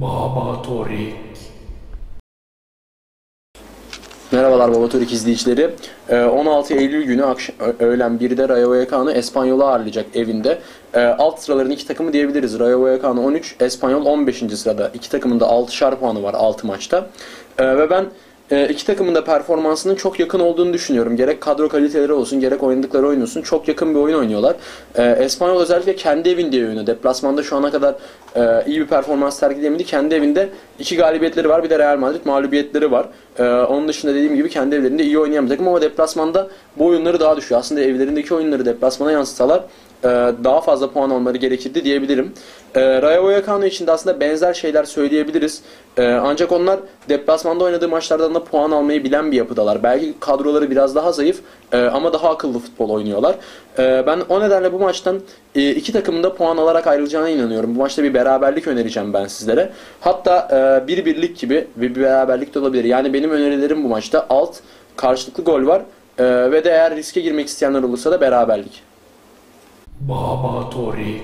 Baba Torik. Merhabalar Baba Turik izleyicileri. Ee, 16 Eylül günü akşam, öğlen 1'de Rayo Vallecano Espanyol'u ağırlayacak evinde. Ee, Alt sıraların iki takımı diyebiliriz. Rayo Vallecano 13, Espanyol 15. sırada. İki takımın da 6'şar puanı var 6 maçta. Ee, Ve ben e, iki takımın da performansının çok yakın olduğunu düşünüyorum. Gerek kadro kaliteleri olsun, gerek oynadıkları oyun olsun. Çok yakın bir oyun oynuyorlar. Ee, Espanyol özellikle kendi evinde oynuyor. Deplasmanda şu ana kadar e, iyi bir performans sergileyemedi. Kendi evinde iki galibiyetleri var. Bir de Real Madrid mağlubiyetleri var. Ee, onun dışında dediğim gibi kendi evlerinde iyi oynayan bir takım ama deplasmanda bu oyunları daha düşüyor. Aslında evlerindeki oyunları deplasmana yansıtsalar e, daha fazla puan almaları gerekirdi diyebilirim. E, Rayo Vallecano için de aslında benzer şeyler söyleyebiliriz. E, ancak onlar deplasmanda oynadığı maçlardan da puan almayı bilen bir yapıdalar. Belki kadroları biraz daha zayıf e, ama daha akıllı futbol oynuyorlar. E, ben o nedenle bu maçtan e, iki takımın da puan alarak ayrılacağına inanıyorum. Bu maçta bir beraberlik önereceğim ben sizlere. Hatta e, bir birlik gibi ve bir beraberlik de olabilir. Yani benim önerilerim bu maçta alt karşılıklı gol var e, ve de eğer riske girmek isteyenler olursa da beraberlik. Baba Torik.